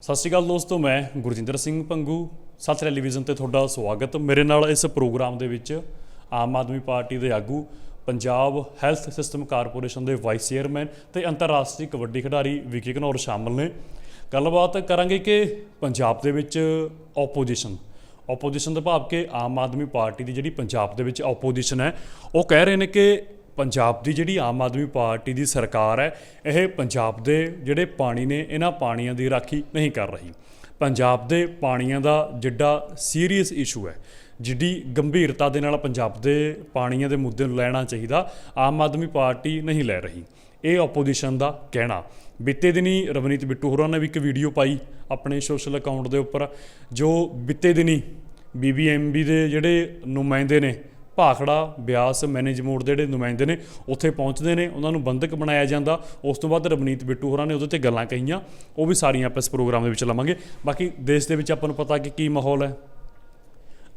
ਸਤਿ ਸ਼੍ਰੀ ਅਕਾਲ ਦੋਸਤੋ, ਮੈਂ ਗੁਰਜਿੰਦਰ ਸਿੰਘ ਪੰਗੂ। ਸੱਤ ਟੈਲੀਵਿਜ਼ਨ ਤੇ ਤੁਹਾਡਾ ਸਵਾਗਤ। ਮੇਰੇ ਨਾਲ ਇਸ ਪ੍ਰੋਗਰਾਮ ਦੇ ਵਿੱਚ ਆਮ ਆਦਮੀ ਪਾਰਟੀ ਦੇ ਆਗੂ, ਪੰਜਾਬ ਹੈਲਥ ਸਿਸਟਮ ਕਾਰਪੋਰੇਸ਼ਨ ਦੇ ਵਾਈਸ ਚੇਅਰਮੈਨ ਤੇ ਅੰਤਰਰਾਸ਼ਟਰੀ ਕਬੱਡੀ ਖਿਡਾਰੀ ਵਿਕੀ ਘਨੌਰ ਸ਼ਾਮਲ ਨੇ। ਗੱਲਬਾਤ ਕਰਾਂਗੇ ਕਿ ਪੰਜਾਬ ਦੇ ਵਿੱਚ ਆਪੋਜੀਸ਼ਨ ਆਪੋਜੀਸ਼ਨ ਦਾ ਭਾਵ ਕਿ ਆਮ ਆਦਮੀ ਪਾਰਟੀ ਦੀ ਜਿਹੜੀ ਪੰਜਾਬ ਦੇ ਵਿੱਚ ਆਪੋਜੀਸ਼ਨ ਹੈ, ਉਹ ਕਹਿ ਰਹੇ ਨੇ ਕਿ ਪੰਜਾਬ ਦੀ ਜਿਹੜੀ ਆਮ ਆਦਮੀ ਪਾਰਟੀ ਦੀ ਸਰਕਾਰ ਹੈ, ਇਹ ਪੰਜਾਬ ਦੇ ਜਿਹੜੇ ਪਾਣੀ ਨੇ, ਇਹਨਾਂ ਪਾਣੀਆਂ ਦੀ ਰਾਖੀ ਨਹੀਂ ਕਰ ਰਹੀ। ਪੰਜਾਬ ਦੇ ਪਾਣੀਆਂ ਦਾ ਜਿੱਡਾ ਸੀਰੀਅਸ ਇਸ਼ੂ ਹੈ। ਜਿੱਡੀ ਗੰਭੀਰਤਾ ਦੇ ਨਾਲ ਪੰਜਾਬ ਦੇ ਪਾਣੀਆਂ ਦੇ ਮੁੱਦੇ ਨੂੰ ਲੈਣਾ ਚਾਹੀਦਾ, ਆਮ ਆਦਮੀ ਪਾਰਟੀ ਨਹੀਂ ਲੈ ਰਹੀ। ਇਹ ਆਪੋਜੀਸ਼ਨ ਦਾ ਕਹਿਣਾ। ਬੀਤੇ ਦਿਨੀ ਰਵਨੀਤ ਬਿੱਟੂ ਹੋਰਾਂ ਨੇ ਵੀ ਇੱਕ ਵੀਡੀਓ ਪਾਈ ਆਪਣੇ ਸੋਸ਼ਲ ਅਕਾਊਂਟ ਦੇ ਉੱਪਰ। ਜੋ ਬੀਤੇ ਦਿਨੀ ਬੀਬੀਐਮਬੀ ਦੇ ਜਿਹੜੇ ਨੁਮਾਇੰਦੇ ਨੇ ਭਾਖੜਾ, ਬਿਆਸ ਮੈਨੇਜ ਦੇ ਜਿਹੜੇ ਨੁਮਾਇੰਦੇ ਨੇ, ਉੱਥੇ ਪਹੁੰਚਦੇ ਨੇ, ਉਹਨਾਂ ਨੂੰ ਬੰਦਕ ਬਣਾਇਆ ਜਾਂਦਾ। ਉਸ ਤੋਂ ਬਾਅਦ ਰਵਨੀਤ ਬਿੱਟੂ ਹੋਰਾਂ ਨੇ ਉਹਦੇ ਤੇ ਗੱਲਾਂ ਕਹੀਆਂ। ਉਹ ਵੀ ਸਾਰੀਆਂ ਆਪਾਂ ਇਸ ਪ੍ਰੋਗਰਾਮ ਦੇ ਵਿੱਚ ਲਵਾਂਗੇ। ਬਾਕੀ ਦੇਸ਼ ਦੇ ਵਿੱਚ ਆਪਾਂ ਨੂੰ ਪਤਾ ਕਿ ਕੀ ਮਾਹੌਲ ਹੈ।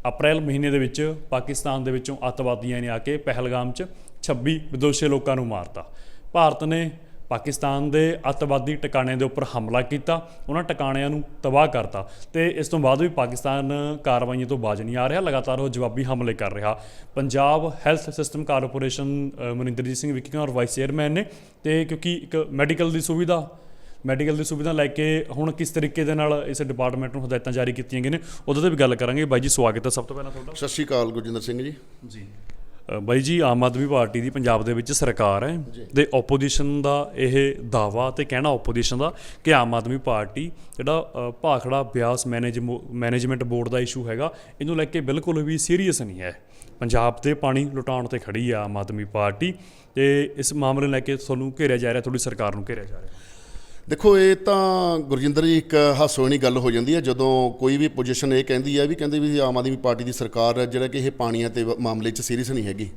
ਅਪ੍ਰੈਲ ਮਹੀਨੇ ਦੇ ਵਿੱਚ ਪਾਕਿਸਤਾਨ ਦੇ ਵਿੱਚੋਂ ਅੱਤਵਾਦੀਆਂ ਨੇ ਆ ਕੇ ਪਹਿਲਗਾਮ 'ਚ 26 ਵਿਦੋਸ਼ੀ ਲੋਕਾਂ ਨੂੰ ਮਾਰਤਾ। ਭਾਰਤ ਨੇ ਪਾਕਿਸਤਾਨ ਦੇ ਅੱਤਵਾਦੀ ਟਿਕਾਣਿਆਂ ਦੇ ਉੱਪਰ ਹਮਲਾ ਕੀਤਾ ਉਹਨਾਂ ਟਿਕਾਣਿਆਂ ਨੂੰ ਤਬਾਹ ਕਰਤਾ ਤੇ ਇਸ ਤੋਂ ਬਾਅਦ ਵੀ ਪਾਕਿਸਤਾਨ ਕਾਰਵਾਈਆਂ ਤੋਂ ਬਾਜ ਨਹੀਂ ਆ ਰਿਹਾ ਲਗਾਤਾਰ ਉਹ ਜਵਾਬੀ ਹਮਲੇ ਕਰ ਰਿਹਾ। Punjab health system corporation Maninderjit Singh Vicky ਔਰ ਵਾਈਸ ਚੇਅਰਮੈਨ ਨੇ ਤੇ ਕਿਉਂਕਿ ਇੱਕ ਮੈਡੀਕਲ ਦੀ ਸੁਵਿਧਾ ਮੈਡੀਕਲ ਦੀ ਸੁਵਿਧਾ ਲੈ ਕੇ ਹੁਣ ਕਿਸ ਤਰੀਕੇ ਦੇ ਨਾਲ ਇਸ ਡਿਪਾਰਟਮੈਂਟ ਨੂੰ ਹਦਾਇਤਾਂ ਜਾਰੀ ਕੀਤੀਆਂ ਗਈਆਂ ਨੇ ਉਹਦੇ ਤੇ ਵੀ ਗੱਲ ਕਰਾਂਗੇ। ਬਾਈ ਜੀ ਸਵਾਗਤ ਹੈ ਸਭ ਤੋਂ ਪਹਿਲਾਂ ਤੁਹਾਡਾ। ਸਤਿ ਸ਼੍ਰੀ ਅਕਾਲ ਗੁਰਜਿੰਦਰ ਸਿੰਘ ਜੀ। ਜੀ। ਬਾਈ ਜੀ ਆਮ ਆਦਮੀ ਪਾਰਟੀ ਦੀ ਪੰਜਾਬ ਦੇ ਵਿੱਚ ਸਰਕਾਰ ਹੈ ਤੇ ਆਪੋਜੀਸ਼ਨ ਦਾ ਇਹ ਦਾਵਾ ਤੇ ਕਹਿਣਾ ਆਪੋਜੀਸ਼ਨ ਦਾ ਕਿ ਆਮ ਆਦਮੀ ਪਾਰਟੀ ਜਿਹੜਾ Bhakra Beas manage management board ਦਾ ਇਸ਼ੂ ਹੈਗਾ ਇਹਨੂੰ ਲੈ ਕੇ ਬਿਲਕੁਲ ਵੀ ਸੀਰੀਅਸ ਨਹੀਂ ਹੈ। ਪੰਜਾਬ ਦੇ ਪਾਣੀ ਲੁਟਾਉਣ ਤੇ ਖੜੀ ਹੈ ਆਮ ਆਦਮੀ ਪਾਰਟੀ ਤੇ ਇਸ ਮਾਮਲੇ ਲੈ ਕੇ ਤੁਹਾਨੂੰ ਘੇਰਿਆ ਜਾ ਰਿਹਾ ਤੁਹਾਡੀ ਸਰਕਾਰ ਨੂੰ ਘੇਰਿਆ ਜਾ ਰਿਹਾ। ਦੇਖੋ, ਇਹ ਤਾਂ ਗੁਰਜਿੰਦਰ ਜੀ ਇੱਕ ਹਾਸੋਣੀ ਗੱਲ ਹੋ ਜਾਂਦੀ ਹੈ। ਜਦੋਂ ਕੋਈ ਵੀ ਪੋਜੀਸ਼ਨ ਇਹ ਕਹਿੰਦੀ ਹੈ ਵੀ ਕਹਿੰਦੇ ਵੀ ਆਮ ਆਦਮੀ ਪਾਰਟੀ ਦੀ ਸਰਕਾਰ ਹੈ, ਜਿਹੜਾ ਕਿ ਇਹ ਪਾਣੀਆਂ ਤੇ ਮਾਮਲੇ 'ਚ ਸੀਰੀਅਸ ਨਹੀਂ ਹੈਗੀ।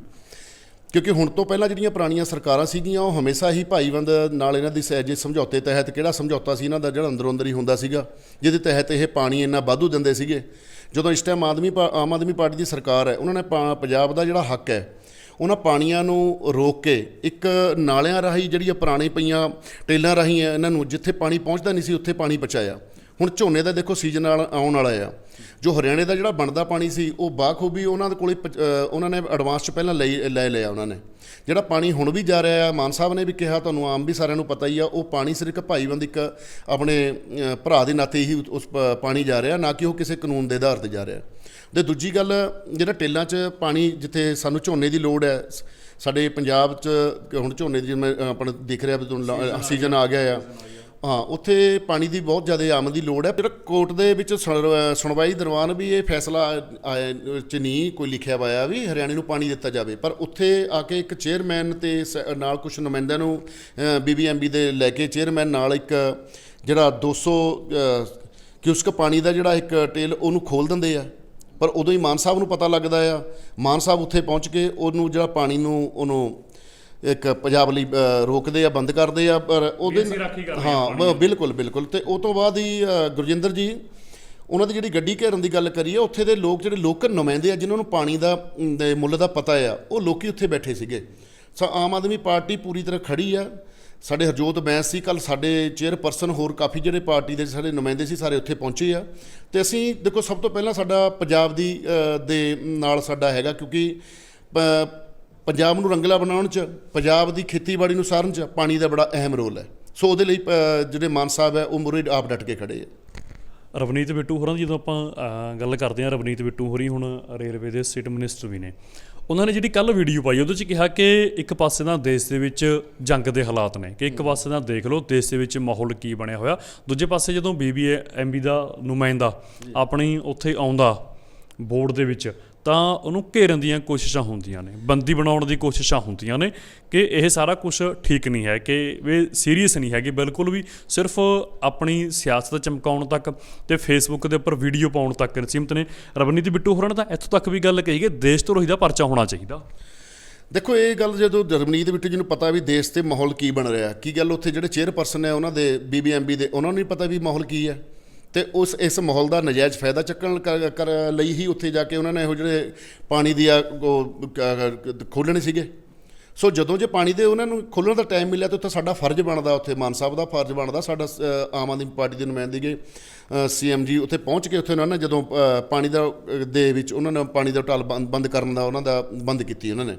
ਕਿਉਂਕਿ ਹੁਣ ਤੋਂ ਪਹਿਲਾਂ ਜਿਹੜੀਆਂ ਪੁਰਾਣੀਆਂ ਸਰਕਾਰਾਂ ਸੀਗੀਆਂ, ਉਹ ਹਮੇਸ਼ਾ ਹੀ ਭਾਈਵੰਦ ਨਾਲ ਇਹਨਾਂ ਦੀ ਸਹਿਜੇ ਸਮਝੌਤੇ ਤਹਿਤ ਕਿਹੜਾ ਸਮਝੌਤਾ ਸੀ, ਇਹਨਾਂ ਦਾ ਜਿਹੜਾ ਅੰਦਰੋਂ ਅੰਦਰ ਹੀ ਹੁੰਦਾ ਸੀਗਾ, ਜਿਹਦੇ ਤਹਿਤ ਇਹ ਪਾਣੀ ਇੰਨਾ ਵਾਧੂ ਦਿੰਦੇ ਸੀਗੇ। ਜਦੋਂ ਇਸ ਟਾਈਮ ਆਦਮੀ ਪਾ- ਆਮ ਆਦਮੀ ਪਾਰਟੀ ਦੀ ਸਰਕਾਰ ਹੈ, ਉਹਨਾਂ ਨੇ ਪਾ- ਪੰਜਾਬ ਦਾ ਜਿਹੜਾ ਹੱਕ ਹੈ ਉਹਨਾਂ ਪਾਣੀਆਂ ਨੂੰ ਰੋਕ ਕੇ ਇੱਕ ਨਾਲਿਆਂ ਰਾਹੀਂ ਜਿਹੜੀਆਂ ਪੁਰਾਣੇ ਪਈਆਂ ਟੇਲਾਂ ਰਾਹੀਂ ਹੈ, ਇਹਨਾਂ ਨੂੰ ਜਿੱਥੇ ਪਾਣੀ ਪਹੁੰਚਦਾ ਨਹੀਂ ਸੀ, ਉੱਥੇ ਪਾਣੀ ਪਹੁੰਚਾਇਆ ਹੁਣ ਝੋਨੇ ਦਾ ਦੇਖੋ ਸੀਜ਼ਨ ਨਾਲ ਆਉਣ ਵਾਲਾ ਆ। ਜੋ ਹਰਿਆਣੇ ਦਾ ਜਿਹੜਾ ਬਣਦਾ ਪਾਣੀ ਸੀ ਉਹ ਬਾਖੂਬੀ ਉਹਨਾਂ ਦੇ ਕੋਲੇ ਉਹਨਾਂ ਨੇ ਐਡਵਾਂਸ 'ਚ ਪਹਿਲਾਂ ਲਈ ਲੈ ਲਿਆ ਉਹਨਾਂ ਨੇ। ਜਿਹੜਾ ਪਾਣੀ ਹੁਣ ਵੀ ਜਾ ਰਿਹਾ ਆ ਮਾਨ ਸਾਹਿਬ ਨੇ ਵੀ ਕਿਹਾ ਤੁਹਾਨੂੰ ਆਮ ਵੀ ਸਾਰਿਆਂ ਨੂੰ ਪਤਾ ਹੀ ਆ ਉਹ ਪਾਣੀ ਸਿਰਫ ਇੱਕ ਭਾਈਬੰਦ ਇੱਕ ਆਪਣੇ ਭਰਾ ਦੇ ਨਾਤੇ ਹੀ ਉਸ ਪਾਣੀ ਜਾ ਰਿਹਾ ਨਾ ਕਿ ਉਹ ਕਿਸੇ ਕਾਨੂੰਨ ਦੇ ਆਧਾਰ ਤੇ ਜਾ ਰਿਹਾ। ਤੇ ਦੂਜੀ ਗੱਲ ਜਿਹੜਾ ਟੇਲਾਂ 'ਚ ਪਾਣੀ ਜਿੱਥੇ ਸਾਨੂੰ ਝੋਨੇ ਦੀ ਲੋੜ ਹੈ ਸਾਡੇ ਪੰਜਾਬ 'ਚ ਹੁਣ ਝੋਨੇ ਦੀ ਜਿਵੇਂ ਆਪਣਾ ਦਿਖ ਰਿਹਾ ਵੀ ਸੀਜ਼ਨ ਆ ਗਿਆ ਆ। ਹਾਂ ਉੱਥੇ ਪਾਣੀ ਦੀ ਬਹੁਤ ਜ਼ਿਆਦਾ ਆਮਦ ਦੀ ਲੋੜ ਹੈ। ਜਿਹੜਾ ਕੋਰਟ ਦੇ ਵਿੱਚ ਸੁਣ- ਸੁਣਵਾਈ ਦਰਵਾਨ ਵੀ ਇਹ ਫੈਸਲਾ ਆਇਆ- ਚ ਨਹੀਂ ਕੋਈ ਲਿਖਿਆ ਹੋਇਆ ਵੀ ਹਰਿਆਣੇ ਨੂੰ ਪਾਣੀ ਦਿੱਤਾ ਜਾਵੇ। ਪਰ ਉੱਥੇ ਆ ਕੇ ਇੱਕ ਚੇਅਰਮੈਨ ਤੇ ਸ- ਨਾਲ ਕੁਝ ਨੁਮਾਇੰਦਿਆਂ ਨੂੰ ਬੀਬੀਐਮਬੀ ਦੇ ਲੈ ਕੇ ਚੇਅਰਮੈਨ ਨਾਲ ਇੱਕ ਜਿਹੜਾ 200 ਅ, ਕਿਊਸਕ ਪਾਣੀ ਦਾ ਜਿਹੜਾ ਇੱਕ ਟੇਲ ਉਹਨੂੰ ਖੋਲ ਦਿੰਦੇ ਆ। ਪਰ ਉਦੋਂ ਹੀ ਮਾਨ ਸਾਹਿਬ ਨੂੰ ਪਤਾ ਲੱਗਦਾ ਆ। ਮਾਨ ਸਾਹਿਬ ਉੱਥੇ ਪਹੁੰਚ ਕੇ ਉਹਨੂੰ ਜਿਹੜਾ ਪਾਣੀ ਨੂੰ ਉਹਨੂੰ ਇੱਕ ਪੰਜਾਬ ਲਈ ਰੋਕਦੇ ਆ ਬੰਦ ਕਰਦੇ ਆ ਪਰ ਉਹਦੇ ਹਾਂ ਬਿਲਕੁਲ ਬਿਲਕੁਲ। ਤੇ ਉਹ ਤੋਂ ਬਾਅਦ ਹੀ ਗੁਰਜਿੰਦਰ ਜੀ ਉਹਨਾਂ ਦੀ ਜਿਹੜੀ ਗੱਡੀ ਘੇਰਨ ਦੀ ਗੱਲ ਕਰੀਏ ਉੱਥੇ ਦੇ ਲੋਕ ਜਿਹੜੇ ਲੋਕਲ ਨੁਮਾਇੰਦੇ ਆ ਜਿਨ੍ਹਾਂ ਨੂੰ ਪਾਣੀ ਦਾ ਮੁੱਲ ਦਾ ਪਤਾ ਆ ਉਹ ਲੋਕੀ ਉੱਥੇ ਬੈਠੇ ਸੀਗੇ। ਸੋ ਆਮ ਆਦਮੀ ਪਾਰਟੀ ਪੂਰੀ ਤਰ੍ਹਾਂ ਖੜੀ ਆ। ਸਾਡੇ ਹਰਜੋਤ ਬੈਂਸ ਸੀ ਕੱਲ ਸਾਡੇ ਚੇਅਰਪਰਸਨ ਹੋਰ ਕਾਫੀ ਜਿਹੜੇ ਪਾਰਟੀ ਦੇ ਸਾਡੇ ਨੁਮਾਇੰਦੇ ਸੀ ਸਾਰੇ ਉੱਥੇ ਪਹੁੰਚੇ ਆ। ਤੇ ਅਸੀਂ ਦੇਖੋ ਸਭ ਤੋਂ ਪਹਿਲਾਂ ਸਾਡਾ ਪੰਜਾਬ ਦੀ ਦੇ ਨਾਲ ਸਾਡਾ ਹੈਗਾ ਕਿਉਂਕਿ ਪੰਜਾਬ ਨੂੰ ਰੰਗਲਾ ਬਣਾਉਣ 'ਚ ਪੰਜਾਬ ਦੀ ਖੇਤੀਬਾੜੀ ਨੂੰ ਸਾਰਨ 'ਚ ਪਾਣੀ ਦਾ ਬੜਾ ਅਹਿਮ ਰੋਲ ਹੈ। ਸੋ ਉਹਦੇ ਲਈ ਜਿਹੜੇ ਮਾਨ ਸਾਹਿਬ ਹੈ ਉਹ ਮੁਰੇ ਆਪ ਡਟ ਕੇ ਖੜੇ ਆ ਰਵਨੀਤ ਬਿੱਟੂ ਹੋਰਾਂ ਦੀ ਜਦੋਂ ਆਪਾਂ ਗੱਲ ਕਰਦੇ ਹਾਂ ਰਵਨੀਤ ਬਿੱਟੂ ਹੋਰੀ ਹੁਣ ਰੇਲਵੇ ਦੇ ਸਟੇਟ ਮਿਨਿਸਟਰ ਵੀ ਨੇ। ਉਹਨਾਂ ਨੇ ਜਿਹੜੀ ਕੱਲ ਵੀਡੀਓ ਪਾਈ ਉਹਦੇ 'ਚ ਕਿਹਾ ਕਿ ਇੱਕ ਪਾਸੇ ਦਾ ਦੇਸ਼ ਦੇ ਵਿੱਚ ਜੰਗ ਦੇ ਹਾਲਾਤ ਨੇ ਕਿ ਇੱਕ ਪਾਸੇ ਦਾ ਦੇਖ ਲਓ ਦੇਸ਼ ਦੇ ਵਿੱਚ ਮਾਹੌਲ ਕੀ ਬਣਿਆ ਹੋਇਆ। ਦੂਜੇ ਪਾਸੇ ਜਦੋਂ ਬੀਬੀਏ ਐਮਬੀ ਦਾ ਨੁਮਾਇੰਦਾ ਆਪਣੀ ਉੱਥੇ ਆਉਂਦਾ ਬੋਰਡ ਦੇ ਵਿੱਚ ਤਾਂ ਉਹਨੂੰ ਘੇਰਨ ਦੀਆਂ ਕੋਸ਼ਿਸ਼ਾਂ ਹੁੰਦੀਆਂ ਨੇ, ਬੰਦੀ ਬਣਾਉਣ ਦੀ ਕੋਸ਼ਿਸ਼ਾਂ ਹੁੰਦੀਆਂ ਨੇ ਕਿ ਇਹ ਸਾਰਾ ਕੁਝ ਠੀਕ ਨਹੀਂ ਹੈ, ਕਿ ਇਹ ਸੀਰੀਅਸ ਨਹੀਂ ਹੈਗੀ, ਬਿਲਕੁਲ ਵੀ ਸਿਰਫ ਆਪਣੀ ਸਿਆਸਤ ਚਮਕਾਉਣ ਤੱਕ ਤੇ ਫੇਸਬੁੱਕ ਦੇ ਉੱਪਰ ਵੀਡੀਓ ਪਾਉਣ ਤੱਕ ਸੀਮਤ ਨੇ। ਰਵਨੀਤ ਬਿੱਟੂ ਹੋਰਾਂ ਨੇ ਤਾਂ ਇੱਥੋਂ ਤੱਕ ਵੀ ਗੱਲ ਕਹੀ ਕਿ ਦੇਸ਼ ਧਰੋਹੀ ਦਾ ਪਰਚਾ ਹੋਣਾ ਚਾਹੀਦਾ। ਦੇਖੋ, ਇਹ ਗੱਲ ਜਦੋਂ ਜਰਮਨੀ ਦੇ ਵਿੱਚ ਜਿਹਨੂੰ ਪਤਾ ਵੀ ਦੇਸ਼ ਤੇ ਮਾਹੌਲ ਕੀ ਬਣ ਰਿਹਾ, ਕੀ ਗੱਲ ਉੱਥੇ ਜਿਹੜੇ ਚੇਅਰਪਰਸਨ ਨੇ ਉਹਨਾਂ ਦੇ ਬੀਬੀਐਮਬੀ ਦੇ, ਉਹਨਾਂ ਨੂੰ ਨਹੀਂ ਪਤਾ ਵੀ ਮਾਹੌਲ ਕੀ ਹੈ। ਤੇ ਉਸ ਇਸ ਮਾਹੌਲ ਦਾ ਨਜਾਇਜ਼ ਫਾਇਦਾ ਚੱਕਣ ਕਰ- ਕਰ ਲਈ ਹੀ ਉੱਥੇ ਜਾ ਕੇ ਉਹਨਾਂ ਨੇ ਉਹ ਜਿਹੜੇ ਪਾਣੀ ਦੀ ਆ ਖੋਲਣੇ ਸੀਗੇ। ਸੋ ਜਦੋਂ ਜੇ ਪਾਣੀ ਦੇ ਉਹਨਾਂ ਨੂੰ ਖੁੱਲ੍ਹਣ ਦਾ ਟਾਈਮ ਮਿਲਿਆ ਤਾਂ ਉੱਥੇ ਸਾਡਾ ਫਰਜ਼ ਬਣਦਾ ਉੱਥੇ ਮਾਨ ਸਾਹਿਬ ਦਾ ਫਰਜ਼ ਬਣਦਾ ਸਾਡਾ ਅ, ਆਮ ਆਦਮੀ ਪਾਰਟੀ ਦੇ ਨੁਮਾਇੰਦੇਗੇ ਸੀਐਮ ਜੀ ਉੱਥੇ ਪਹੁੰਚ ਕੇ ਉੱਥੇ ਉਹਨਾਂ ਨੇ ਜਦੋਂ ਪਾਣੀ ਦਾ ਦੇ ਵਿੱਚ ਉਹਨਾਂ ਨੇ ਪਾਣੀ ਦਾ ਢਾਲ ਬੰਦ ਬੰਦ ਕਰਨ ਦਾ ਉਹਨਾਂ ਦਾ ਬੰਦ ਕੀਤੀ ਉਹਨਾਂ ਨੇ।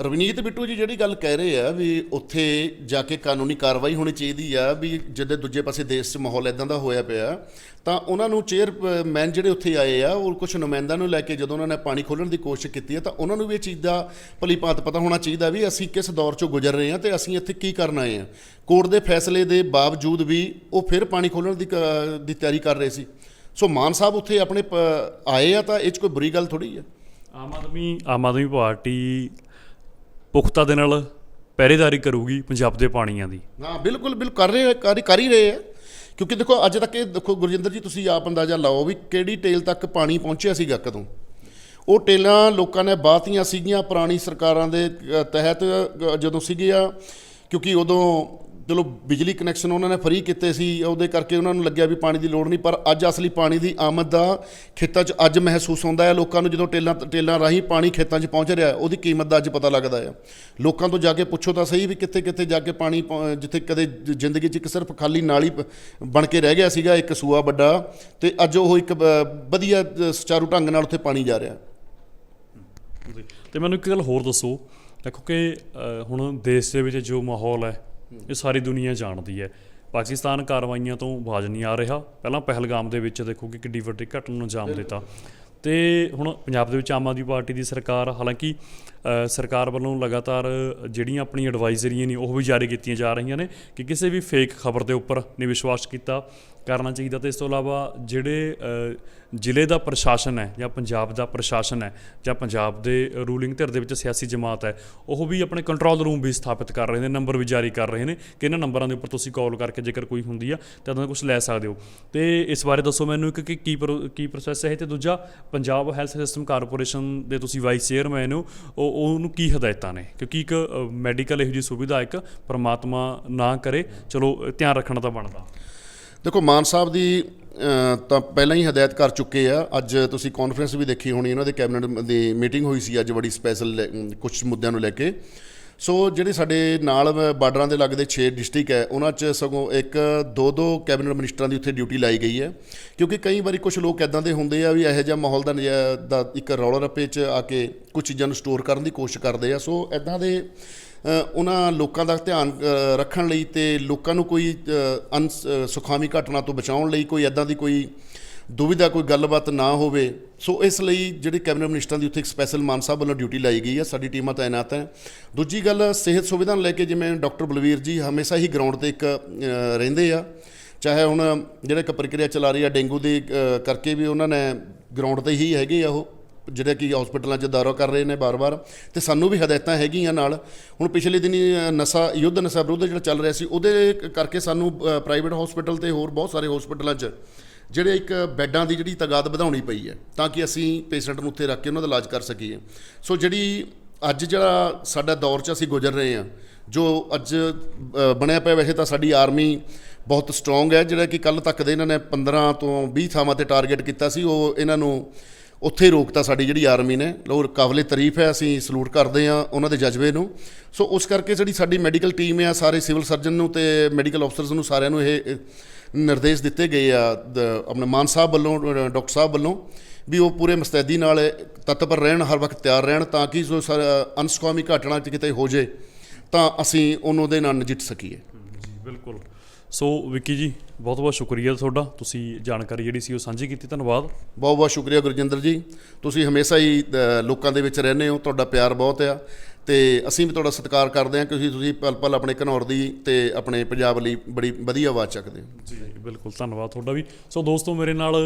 ਰਵਨੀਤ ਬਿੱਟੂ ਜੀ ਜਿਹੜੀ ਗੱਲ ਕਹਿ ਰਹੇ ਆ ਵੀ ਉੱਥੇ ਜਾ ਕੇ ਕਾਨੂੰਨੀ ਕਾਰਵਾਈ ਹੋਣੀ ਚਾਹੀਦੀ ਆ, ਵੀ ਜਦੋਂ ਦੂਜੇ ਪਾਸੇ ਦੇਸ਼ 'ਚ ਮਾਹੌਲ ਇਦਾਂ ਦਾ ਹੋਇਆ ਪਿਆ, ਤਾਂ ਉਹਨਾਂ ਨੂੰ ਚੇਅਰਮੈਨ ਜਿਹੜੇ ਉੱਥੇ ਆਏ ਆ, ਉਹ ਕੁਝ ਨੁਮਾਇੰਦਿਆਂ ਨੂੰ ਲੈ ਕੇ ਜਦੋਂ ਉਹਨਾਂ ਨੇ ਪਾਣੀ ਖੋਲ੍ਹਣ ਦੀ ਕੋਸ਼ਿਸ਼ ਕੀਤੀ ਹੈ ਤਾਂ ਉਹਨਾਂ ਨੂੰ ਵੀ ਇਹ ਚੀਜ਼ ਦਾ ਭਲੀ ਭਾਂਤ ਪਤਾ ਹੋਣਾ ਚਾਹੀਦਾ ਵੀ ਅਸੀਂ ਕਿਸ ਦੌਰ 'ਚੋਂ ਗੁਜ਼ਰ ਰਹੇ ਹਾਂ ਤੇ ਅਸੀਂ ਇੱਥੇ ਕੀ ਕਰਨ ਆਏ ਹਾਂ ਕੋਰਟ ਦੇ ਫੈਸਲੇ ਦੇ ਬਾਵਜੂਦ ਵੀ ਉਹ ਫਿਰ ਪਾਣੀ ਖੋਲ੍ਹਣ ਦੀ ਕ- ਦੀ ਤਿਆਰੀ ਕਰ ਰਹੇ ਸੀ। ਸੋ ਮਾਨ ਸਾਹਿਬ ਉੱਥੇ ਆਪਣੇ ਪ- ਆਏ ਆ ਤਾਂ ਇਹ 'ਚ ਕੋਈ ਬੁਰੀ ਗੱਲ ਥੋੜੀ ਹੈ ਆਮ ਆਦਮੀ ਆਮ ਆਦਮੀ ਪਾਰਟੀ ਪੁਖਤਾ ਦੇ ਨਾਲ ਪਹਿਰੇਦਾਰੀ ਕਰੂਗੀ ਪੰਜਾਬ ਦੇ ਪਾਣੀਆਂ ਦੀ। ਹਾਂ ਬਿਲਕੁਲ ਬਿਲਕੁਲ ਕਰ ਰਹੇ ਕਰ ਹੀ- ਕਰ ਹੀ ਰਹੇ ਆ। ਕਿਉਂਕਿ ਦੇਖੋ ਅੱਜ ਤੱਕ ਇਹ ਦੇਖੋ ਗੁਰਜਿੰਦਰ ਜੀ ਤੁਸੀਂ ਆਪ ਅੰਦਾਜ਼ਾ ਲਾਓ ਵੀ ਕਿਹੜੀ ਟੇਲ ਤੱਕ ਪਾਣੀ ਪਹੁੰਚਿਆ ਸੀਗਾ ਕਦੋਂ ਉਹ ਟੇਲਾਂ ਲੋਕਾਂ ਨੇ ਬਾਤੀਆਂ ਸੀਗੀਆਂ ਪੁਰਾਣੀ ਸਰਕਾਰਾਂ ਦੇ ਤਹਿਤ ਅ, ਜਦੋਂ ਸੀਗੀਆਂ ਕਿਉਂਕਿ ਉਦੋਂ ਚਲੋ ਬਿਜਲੀ ਕਨੈਕਸ਼ਨ ਉਹਨਾਂ ਨੇ ਫ੍ਰੀ ਕੀਤੇ ਸੀ, ਉਹਦੇ ਕਰਕੇ ਉਹਨਾਂ ਨੂੰ ਲੱਗਿਆ ਵੀ ਪਾਣੀ ਦੀ ਲੋੜ ਨਹੀਂ, ਪਰ ਅੱਜ ਅਸਲੀ ਪਾਣੀ ਦੀ ਆਮਦ ਦਾ ਖੇਤਾਂ 'ਚ ਅੱਜ ਮਹਿਸੂਸ ਹੁੰਦਾ ਹੈ। ਲੋਕਾਂ ਨੂੰ ਜਦੋਂ ਟੇਲਾਂ ਟੇਲਾਂ ਰਾਹੀਂ ਪਾਣੀ ਖੇਤਾਂ 'ਚ ਪਹੁੰਚ ਰਿਹਾ, ਉਹਦੀ ਕੀਮਤ ਦਾ ਅੱਜ ਪਤਾ ਲੱਗਦਾ ਹੈ। ਲੋਕਾਂ ਤੋਂ ਜਾ ਕੇ ਪੁੱਛੋ ਤਾਂ ਸਹੀ ਵੀ ਕਿੱਥੇ ਕਿੱਥੇ ਜਾ ਕੇ ਪਾਣੀ ਪਹੁੰ- ਜਿੱਥੇ ਕਦੇ ਜ਼ਿੰਦਗੀ 'ਚ ਇੱਕ ਸਿਰਫ ਖਾਲੀ ਨਾਲੀ ਬਣ ਕੇ ਰਹਿ ਗਿਆ ਸੀਗਾ, ਇੱਕ ਸੂਆ ਵੱਡਾ, ਤੇ ਅੱਜ ਉਹ ਇੱਕ ਵਧੀਆ ਸੁਚਾਰੂ ਢੰਗ ਨਾਲ ਉੱਥੇ ਪਾਣੀ ਜਾ ਰਿਹਾ। ਜੀ, ਤੇ ਮੈਨੂੰ ਇੱਕ ਗੱਲ ਹੋਰ ਦੱਸੋ। ਦੇਖੋ ਕਿ ਹੁਣ ਦੇਸ਼ ਦੇ ਵਿੱਚ ਜੋ ਮਾਹੌਲ ਹੈ ਇਹ ਸਾਰੀ ਦੁਨੀਆ ਜਾਣਦੀ ਹੈ। ਪਾਕਿਸਤਾਨ ਕਾਰਵਾਈਆਂ ਤੋਂ ਬਾਜ ਨਹੀਂ ਆ ਰਿਹਾ। ਪਹਿਲਾਂ ਪਹਿਲਗਾਮ ਦੇ ਵਿੱਚ ਦੇਖੋ ਕਿ ਕਿੱਡੀ ਵੱਡੀ ਘਟਨਾ ਨੂੰ ਅੰਜਾਮ ਦਿੱਤਾ। ਤੇ ਹੁਣ ਪੰਜਾਬ ਦੇ ਵਿੱਚ ਆਮ ਆਦਮੀ ਪਾਰਟੀ ਦੀ ਸਰਕਾਰ, ਹਾਲਾਂਕਿ ਸਰਕਾਰ ਵੱਲੋਂ ਲਗਾਤਾਰ ਜਿਹੜੀਆਂ ਆਪਣੀਆਂ ਐਡਵਾਈਜ਼ਰੀਆਂ ਨੇ, ਉਹ ਵੀ ਜਾਰੀ ਕੀਤੀਆਂ ਜਾ ਰਹੀਆਂ ਨੇ ਕਿ ਕਿਸੇ ਵੀ ਫੇਕ ਖਬਰ ਦੇ ਉੱਪਰ ਨਹੀਂ ਵਿਸ਼ਵਾਸ ਕੀਤਾ। ਕਰਨਾ ਚਾਹੀਦਾ ਤੇ ਇਸ ਤੋਂ ਇਲਾਵਾ ਜਿਹੜੇ ਜ਼ਿਲ੍ਹੇ ਦਾ ਪ੍ਰਸ਼ਾਸਨ ਹੈ ਜਾਂ ਪੰਜਾਬ ਦਾ ਪ੍ਰਸ਼ਾਸਨ ਹੈ ਜਾਂ ਪੰਜਾਬ ਦੇ ਰੂਲਿੰਗ ਧਿਰ ਦੇ ਵਿੱਚ ਸਿਆਸੀ ਜਮਾਤ ਹੈ, ਉਹ ਵੀ ਆਪਣੇ ਕੰਟਰੋਲ ਰੂਮ ਵੀ ਸਥਾਪਿਤ ਕਰ ਰਹੇ ਨੇ, ਨੰਬਰ ਵੀ ਜਾਰੀ ਕਰ ਰਹੇ ਨੇ ਕਿ ਇਹਨਾਂ ਨੰਬਰਾਂ ਦੇ ਉੱਪਰ ਤੁਸੀਂ ਕਾਲ ਕਰਕੇ ਜੇਕਰ ਕੋਈ ਹੁੰਦੀ ਆ ਤਾਂ ਉਹਨਾਂ ਕੁਝ ਲੈ ਸਕਦੇ ਹੋ। ਤੇ ਇਸ ਬਾਰੇ ਦੱਸੋ ਮੈਨੂੰ ਇੱਕ ਕਿ ਕੀ ਪ੍ਰੋ- ਕੀ ਪ੍ਰੋਸੈਸ ਹੈ ਤੇ ਦੂਜਾ, ਪੰਜਾਬ ਹੈਲਥ ਸਿਸਟਮ ਕਾਰਪੋਰੇਸ਼ਨ ਦੇ ਤੁਸੀਂ ਵਾਈਸ ਚੇਅਰਮੈਨ ਹੋ, ਉਹ, ਉਹਨੂੰ ਕੀ ਹਦਾਇਤਾਂ ਨੇ? ਕਿਉਂਕਿ ਇੱਕ ਮੈਡੀਕਲ ਇਹੋ ਜਿਹੀ ਸੁਵਿਧਾ ਇੱਕ ਪਰਮਾਤਮਾ ਨਾ ਕਰੇ, ਚਲੋ, ਧਿਆਨ ਰੱਖਣਾ ਤਾਂ ਬਣਦਾ। ਦੇਖੋ, ਮਾਨ ਸਾਹਿਬ ਦੀ ਤਾਂ ਪਹਿਲਾਂ ਹੀ ਹਦਾਇਤ ਕਰ ਚੁੱਕੇ ਆ। ਅੱਜ ਤੁਸੀਂ ਕਾਨਫਰੰਸ ਵੀ ਦੇਖੀ ਹੋਣੀ ਉਹਨਾਂ ਦੇ ਕੈਬਨਿਟ ਦੀ ਮੀਟਿੰਗ ਹੋਈ ਸੀ ਅੱਜ ਬੜੀ ਸਪੈਸ਼ਲ ਕੁਝ ਮੁੱਦਿਆਂ ਨੂੰ ਲੈ ਕੇ। ਸੋ ਜਿਹੜੇ ਸਾਡੇ ਨਾਲ ਬਾਰਡਰਾਂ ਦੇ ਲੱਗਦੇ 6 ਡਿਸਟ੍ਰਿਕਟ ਹੈ, ਉਹਨਾਂ 'ਚ ਸਗੋਂ ਇੱਕ ਦੋ ਦੋ ਕੈਬਨਿਟ ਮਿਨਿਸਟਰਾਂ ਦੀ ਉੱਥੇ ਡਿਊਟੀ ਲਾਈ ਗਈ ਹੈ। ਕਿਉਂਕਿ ਕਈ ਵਾਰੀ ਕੁਝ ਲੋਕ ਐਦਾਂ ਦੇ ਹੁੰਦੇ ਆ ਵੀ ਇਹੋ ਜਿਹਾ ਮਾਹੌਲ ਦਾ ਨਜਾ- ਦਾ ਇੱਕ ਰੌਲਾ ਰੱਪੇ 'ਚ ਆ ਕੇ ਕੁਝ ਚੀਜ਼ਾਂ ਨੂੰ ਸਟੋਰ ਕਰਨ ਦੀ ਕੋਸ਼ਿਸ਼ ਕਰਦੇ ਆ। ਸੋ ਐਦਾਂ ਦੇ ਉਹਨਾਂ ਲੋਕਾਂ ਦਾ ਧਿਆਨ ਰੱਖਣ ਲਈ ਤੇ ਲੋਕਾਂ ਨੂੰ ਕੋਈ ਅ, ਅਨਸ ਅ, ਘਟਨਾ ਤੋਂ ਬਚਾਉਣ ਲਈ ਕੋਈ ਐਦਾਂ ਦੀ ਕੋਈ ਦੁਵਿਧਾ ਕੋਈ ਗੱਲਬਾਤ ਨਾ ਹੋਵੇ। ਸੋ ਇਸ ਲਈ ਜਿਹੜੇ ਕੈਬਨਿਟ ਮਿਨਿਸਟਰਾਂ ਦੀ ਉੱਥੇ ਇੱਕ ਸਪੈਸ਼ਲ ਮਾਨ ਸਾਹਿਬ ਵੱਲੋਂ ਡਿਊਟੀ ਲਾਈ ਗਈ ਹੈ ਸਾਡੀ ਟੀਮਾਂ ਤਾਇਨਾਤ ਹੈ। ਦੂਜੀ ਗੱਲ ਸਿਹਤ ਸੁਵਿਧਾ ਨੂੰ ਲੈ ਕੇ ਜਿਵੇਂ ਡਾਕਟਰ ਬਲਵੀਰ ਜੀ ਹਮੇਸ਼ਾ ਹੀ ਗਰਾਊਂਡ ਤੇ ਇੱਕ ਰਹਿੰਦੇ ਆ ਚਾਹੇ ਹੁਣ ਜਿਹੜੇ ਇੱਕ ਪ੍ਰਕਿਰਿਆ ਚਲਾ ਰਹੀ ਆ ਡੇਂਗੂ ਦੀ ਕਰਕੇ ਵੀ ਉਹਨਾਂ ਨੇ ਗਰਾਊਂਡ ਤੇ ਹੀ ਹੈਗੇ ਆ ਉਹ। ਜਿਹੜੇ ਕਿ ਹਸਪੀਟਲਾਂ 'ਚ ਦੌਰਾ ਕਰ ਰਹੇ ਨੇ ਬਾਰ-ਬਾਰ, ਤੇ ਸਾਨੂੰ ਵੀ ਹਦਾਇਤਾਂ ਹੈਗੀਆਂ ਨਾਲ। ਹੁਣ ਪਿਛਲੇ ਦਿਨੀ ਨਸ਼ਾ, ਯੁੱਧ ਨਸ਼ਾ ਵਿਰੁੱਧ ਜਿਹੜਾ ਚੱਲ ਰਿਹਾ ਸੀ, ਉਹਦੇ ਕਰਕੇ ਸਾਨੂੰ ਪ੍ਰਾਈਵੇਟ ਹਸਪੀਟਲ ਤੇ ਹੋਰ ਬਹੁਤ ਸਾਰੇ ਹਸਪੀਟਲਾਂ 'ਚ ਜਿਹੜੇ ਇੱਕ ਬੈੱਡਾਂ ਦੀ ਜਿਹੜੀ ਤਾਦਾਦ ਵਧਾਉਣੀ ਪਈ ਹੈ, ਤਾਂ ਕਿ ਅਸੀਂ ਪੇਸ਼ੈਂਟ ਨੂੰ ਉੱਥੇ ਰੱਖ ਕੇ ਉਹਨਾਂ ਦਾ ਇਲਾਜ ਕਰ ਸਕੀਏ। ਸੋ ਜਿਹੜੀ ਅੱਜ ਜਿਹੜਾ ਸਾਡਾ ਦੌਰ 'ਚ ਅਸੀਂ ਗੁਜ਼ਰ ਰਹੇ ਹਾਂ, ਜੋ ਅੱਜ ਬਣਿਆ ਪਿਆ ਵੈਸੇ ਤਾਂ ਸਾਡੀ ਆਰਮੀ ਬਹੁਤ ਸਟਰੋਂਗ ਹੈ, ਜਿਹੜਾ ਕਿ ਕੱਲ ਤੱਕ ਦੇ ਇਹਨਾਂ ਨੇ 15 ਤੋਂ 20 ਥਾਵਾਂ ਤੇ ਟਾਰਗੇਟ ਕੀਤਾ ਸੀ, ਉਹ ਇਹਨਾਂ ਨੂੰ ਉੱਥੇ ਹੀ ਰੋਕਤਾ ਸਾਡੀ ਜਿਹੜੀ ਆਰਮੀ ਨੇ। ਲੋ ਕਾਬਲੇ ਤਾਰੀਫ ਹੈ, ਅਸੀਂ ਸਲੂਟ ਕਰਦੇ ਹਾਂ ਉਹਨਾਂ ਦੇ ਜਜ਼ਬੇ ਨੂੰ। ਸੋ ਉਸ ਕਰਕੇ ਜਿਹੜੀ ਸਾਡੀ ਮੈਡੀਕਲ ਟੀਮ ਹੈ, ਸਾਰੇ ਸਿਵਲ ਸਰਜਨ ਨੂੰ ਤੇ ਮੈਡੀਕਲ ਅਫਸਰਸ ਨੂੰ ਸਾਰਿਆਂ ਨੂੰ ਇਹ ਨਿਰਦੇਸ਼ ਦਿੱਤੇ ਗਏ ਆ, ਦ- ਆਪਣੇ ਮਾਨ ਸਾਹਿਬ ਵੱਲੋਂ ਡਾਕਟਰ ਸਾਹਿਬ ਵੱਲੋਂ ਵੀ ਉਹ ਪੂਰੇ ਮੁਸਤੈਦੀ ਨਾਲ ਤਤਪਰ ਰਹਿਣ, ਹਰ ਵਕਤ ਤਿਆਰ ਰਹਿਣ ਤਾਂ ਕਿ ਜੋ ਅਨਸਕਾਮੀ ਘਟਨਾ ਚ ਕਿਤੇ ਹੋ ਜੇ ਤਾਂ ਅਸੀਂ ਉਹਨੂੰ ਦੇ ਨਾਲ ਨਜਿੱਠ ਸਕੀਏ। ਬਿਲਕੁਲ। ਸੋ ਵਿੱਕੀ ਜੀ ਬਹੁਤ ਬਹੁਤ ਸ਼ੁਕਰੀਆ ਤੁਹਾਡਾ। ਤੁਸੀਂ ਜਾਣਕਾਰੀ ਜਿਹੜੀ ਸੀ ਉਹ ਸਾਂਝੀ ਕੀਤੀ, ਧੰਨਵਾਦ। ਬਹੁਤ ਬਹੁਤ ਸ਼ੁਕਰੀਆ ਗੁਰਜਿੰਦਰ ਜੀ। ਤੁਸੀਂ ਹਮੇਸ਼ਾ ਹੀ ਲੋਕਾਂ ਦੇ ਵਿੱਚ ਰਹਿੰਦੇ ਹੋ, ਤੁਹਾਡਾ ਪਿਆਰ ਬਹੁਤ ਆ। ਤੇ ਅਸੀਂ ਵੀ ਤੁਹਾਡਾ ਸਤਿਕਾਰ ਕਰਦੇ ਹਾਂ ਕਿਉਂਕਿ ਤੁਸੀਂ ਪਲ ਪਲ ਆਪਣੇ ਘਨੌਰ ਦੀ ਤੇ ਆਪਣੇ ਪੰਜਾਬ ਲਈ ਬੜੀ ਵਧੀਆ ਆਵਾਜ਼ ਚੱਕਦੇ ਹੋ। ਜੀ, ਬਿਲਕੁਲ, ਧੰਨਵਾਦ ਤੁਹਾਡਾ ਵੀ। ਸੋ ਦੋਸਤੋ, ਮੇਰੇ ਨਾਲ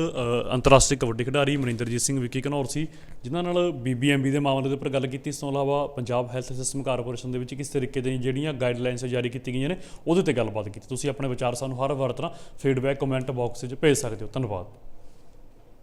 ਅੰਤਰਰਾਸ਼ਟਰੀ ਕਬੱਡੀ ਖਿਡਾਰੀ ਮਨਿੰਦਰਜੀਤ ਸਿੰਘ ਵਿੱਕੀ ਘਨੌਰ ਸੀ, ਜਿਨ੍ਹਾਂ ਨਾਲ ਬੀਬੀਐਮਬੀ ਦੇ ਮਾਮਲੇ ਦੇ ਉੱਪਰ ਗੱਲ ਕੀਤੀ। ਇਸ ਤੋਂ ਇਲਾਵਾ ਪੰਜਾਬ ਹੈਲਥ ਸਿਸਟਮ ਕਾਰਪੋਰੇਸ਼ਨ ਦੇ ਵਿੱਚ ਕਿਸ ਤਰੀਕੇ ਦੀਆਂ ਜਿਹੜੀਆਂ ਗਾਈਡਲਾਈਨਸ ਜਾਰੀ ਕੀਤੀਆਂ ਗਈਆਂ ਨੇ, ਉਹਦੇ ਤੇ ਗੱਲਬਾਤ ਕੀਤੀ। ਤੁਸੀਂ ਆਪਣੇ ਵਿਚਾਰ ਸਾਨੂੰ ਹਰ ਵਾਰ ਤਰ੍ਹਾਂ ਫੀਡਬੈਕ ਕਮੈਂਟ ਬਾਕਸ ਵਿੱਚ ਭੇਜ ਸਕਦੇ ਹੋ। ਧੰਨਵਾਦ।